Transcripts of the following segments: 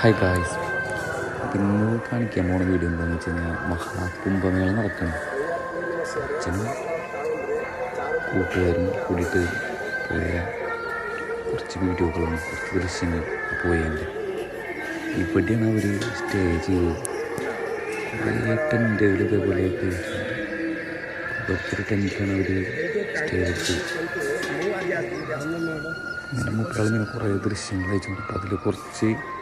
Hi guys ഇന്ന് കാണിക്കാൻ പോണ വീഡിയോ എന്താണെന്ന് വെച്ച് കഴിഞ്ഞാൽ മഹാകുംഭമേള നടക്കണം. അച്ഛനും കൂട്ടുകാരും കൂടിയിട്ട് പോയ കുറച്ച് വീഡിയോകളും കുറച്ച് ദൃശ്യങ്ങൾ പോയതിന്റെ ഇവിടെയാണ് അവർ സ്റ്റേ ചെയ്ത് കുറേ ടെന്റുകൾ ഇതേപോലെ ഒത്തിരി ടെന്റാണ് അവർ സ്റ്റേ ചെയ്തത്. അങ്ങനെ മക്കളിങ്ങനെ കുറേ ദൃശ്യങ്ങൾ അയച്ചു അതിൽ കുറച്ച്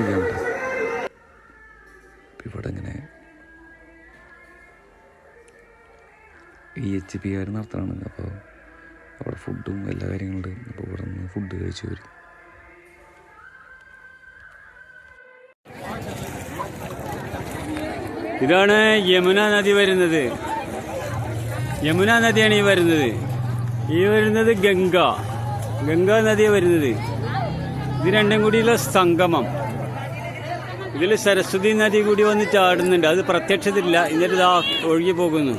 അപ്പം ഇവിടെ ഇങ്ങനെ ഇ എച്ച് പി കാർ നടത്തണം അപ്പോൾ അവിടെ ഫുഡും എല്ലാ കാര്യങ്ങളുണ്ട്. അപ്പോൾ ഇവിടെ നിന്ന് ഫുഡ് കഴിച്ചു വരും. ഇതാണ് യമുന നദി വരുന്നത്. യമുന നദിയാണ് ഈ വരുന്നത്. ഈ വരുന്നത് ഗംഗ. ഗംഗാ നദിയാണ് വരുന്നത്. ഇത് രണ്ടും കൂടിയുള്ള സംഗമം. ഇതിൽ സരസ്വതി നദി കൂടി വന്ന് ചാടുന്നുണ്ട്. അത് പ്രത്യക്ഷത്തില്ല എന്നിട്ട് ഇതാ ഒഴുകി പോകുന്നു.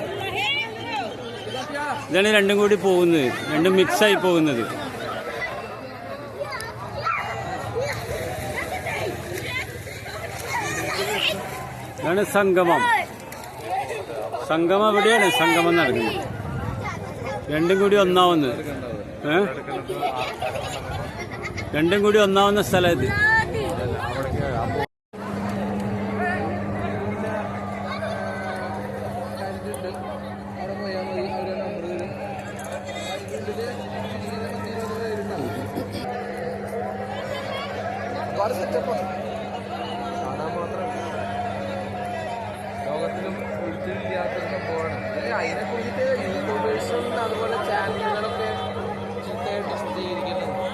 ഇതാണ് രണ്ടും കൂടി പോകുന്നത്. രണ്ടും മിക്സായി പോകുന്നത്. ഇതാണ് സംഗമം. സംഗമം എവിടെയാണ്? സംഗമം നടക്കുന്നത്. രണ്ടും കൂടി ഒന്നാവുന്നത്. രണ്ടും കൂടി ഒന്നാവുന്ന സ്ഥലം ഇത്. ലോകത്തിലും ഒരിക്കലില്ലാത്ത സംഭവമാണ് അതിനെ കുറിച്ചിട്ട് യൂട്യൂബേഴ്സും അതുപോലെ ചാനലുകളൊക്കെ ചിന്തയായിട്ട് ചിത്രീകരിക്കുന്നുണ്ട്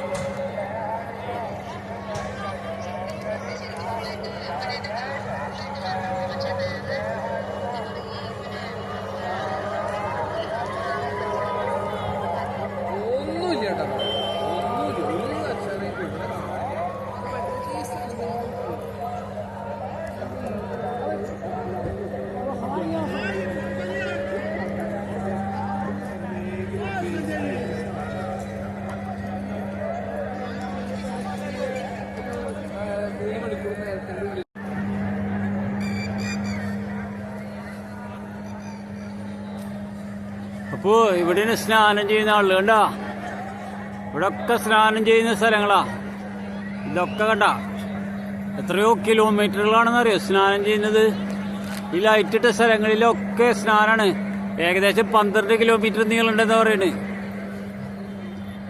അപ്പോ ഇവിടെയാണ് സ്നാനം ചെയ്യുന്ന ആളുകൾ കണ്ടാ? ഇവിടെ ഒക്കെ സ്നാനം ചെയ്യുന്ന സ്ഥലങ്ങളാ. ഇതൊക്കെ കണ്ട? എത്രയോ കിലോമീറ്ററുകളാണെന്ന് അറിയോ സ്നാനം ചെയ്യുന്നത്? ഈ ലൈറ്റിട്ട സ്ഥലങ്ങളിലൊക്കെ സ്നാനാണ്. ഏകദേശം പന്ത്രണ്ട് കിലോമീറ്റർ നീളുണ്ടെന്ന് പറയണേ.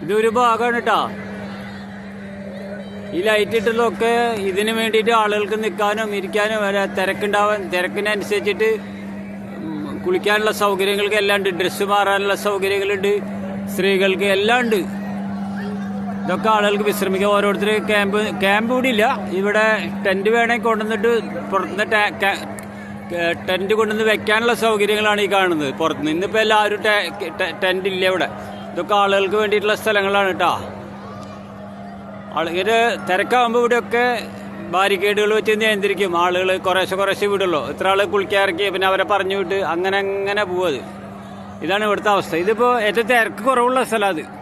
ഇതൊരു ഭാഗമാണ് കേട്ടാ ഈ ലൈറ്റ് ഇട്ടതൊക്കെ ഇതിന് വേണ്ടിയിട്ട് ആളുകൾക്ക് നിൽക്കാനും ഇരിക്കാനും തിരക്കുണ്ടാവാൻ തിരക്കിനനുസരിച്ചിട്ട് കുളിക്കാനുള്ള സൗകര്യങ്ങൾക്ക് എല്ലാം ഡ്രസ്സ് മാറാനുള്ള സൗകര്യങ്ങളുണ്ട്. സ്ത്രീകൾക്ക് എല്ലാം ഉണ്ട്. ഇതൊക്കെ ആളുകൾക്ക് വിശ്രമിക്കാം. ഓരോരുത്തർ ക്യാമ്പ് ക്യാമ്പ് കൂടി ഇല്ല. ഇവിടെ ടെന്റ് വേണമെങ്കിൽ കൊണ്ടുവന്നിട്ട് പുറത്തുനിന്ന് ടാ- ക- ക- ടെന്റ് കൊണ്ടുവന്ന് വെക്കാനുള്ള സൗകര്യങ്ങളാണ് ഈ കാണുന്നത്. പുറത്തുനിന്ന് ഇന്നിപ്പോൾ എല്ലാവരും ടെ- ടെ- ടെന്റ് ഇല്ല ഇവിടെ. ഇതൊക്കെ ആളുകൾക്ക് വേണ്ടിയിട്ടുള്ള സ്ഥലങ്ങളാണ് കേട്ടോ. ആളുകൾ തിരക്കാകുമ്പോൾ ഇവിടെയൊക്കെ ബാരിക്കേഡുകൾ വെച്ച് നിയന്ത്രിക്കും. ആളുകൾ കുറേശ്ശെ കുറേശ്ശെ വിടുള്ളൂ. ഇത്ര ആൾ കുളിക്കാറക്കി പിന്നെ അവരെ പറഞ്ഞു വിട്ട് അങ്ങനെ അങ്ങനെ പോവത് ഇതാണ് ഇവിടുത്തെ അവസ്ഥ. ഇതിപ്പോൾ ഏറ്റവും തിരക്ക് കുറവുള്ള സ്ഥലം അത്.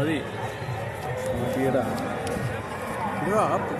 అది డ్రాప్